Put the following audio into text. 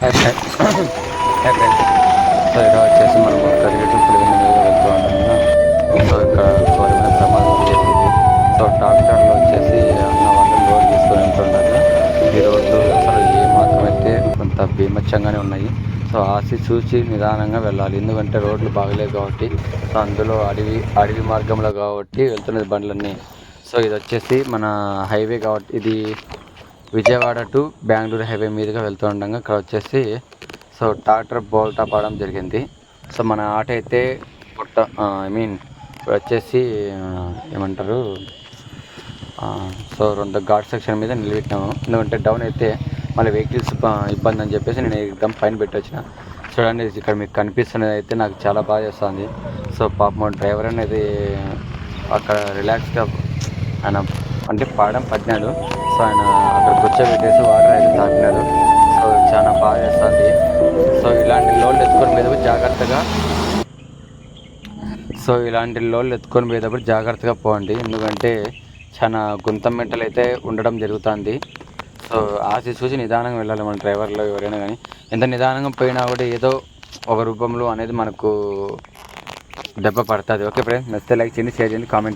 So ఇక్కడ వచ్చేసి మనం కదిరి వెళ్తూ ఉన్నాము సో ఇక్కడ ఘోరమైన ప్రమాదం జరిగింది సో డాక్టర్లు వచ్చేసి అన్న వాళ్ళు లోడ్ తీసుకొని వెళ్తుంటారు ఈ రోడ్లు అసలు ఏ మాత్రం అయితే కొంత బీమచ్చంగానే ఉన్నాయి సో ఆసి చూసి నిదానంగా వెళ్ళాలి ఎందుకంటే రోడ్లు బాగలేవు కాబట్టి సో అందులో అడవి అడవి మార్గంలో కాబట్టి వెళ్తున్నది బండ్లన్నీ. సో ఇది వచ్చేసి మన హైవే కాబట్టి ఇది విజయవాడ టు బెంగళూరు హైవే మీదుగా వెళ్తూ ఉండగా ఇక్కడ వచ్చేసి సో ట్రాక్టర్ బోల్టా పడడం జరిగింది. సో మన ఆట అయితే పుట్ట ఐ మీన్ వచ్చేసి ఏమంటారు సో రెండు ఘాట్ సెక్షన్ మీద నిలబెట్టినాము ఎందుకంటే డౌన్ అయితే మళ్ళీ వెహికల్స్ ఇబ్బంది అని చెప్పేసి నేను ఎగ్జామ్ పైన పెట్టొచ్చిన. చూడండి ఇక్కడ మీకు కనిపిస్తున్నది అయితే నాకు చాలా బాగా చేస్తుంది. సో పాపం డ్రైవర్ అనేది అక్కడ రిలాక్స్గా ఆయన అంటే పాడడం పట్టినాడు. సో ఆయన అక్కడ కూర్చోబెట్టేసి వాటర్ అయితే తాగినాడు సో చాలా బాగా చేస్తుంది. సో ఇలాంటి లోన్లు ఎత్తుకొని పోయేటప్పుడు జాగ్రత్తగా సో ఇలాంటి లోన్లు ఎత్తుకొని పోయేటప్పుడు జాగ్రత్తగా పోండి. ఎందుకంటే చాలా గుంత మెంటలు అయితే ఉండడం జరుగుతుంది. సో ఆశ చూసి నిదానంగా వెళ్ళాలి మన డ్రైవర్లో ఎవరైనా కానీ. ఎంత నిదానంగా పోయినా కూడా ఏదో ఒక రూపంలో అనేది మనకు దెబ్బ పడుతుంది. ఓకే ఫ్రెండ్స్ నచ్చితే లైక్ చేయండి షేర్ చేయండి కామెంట్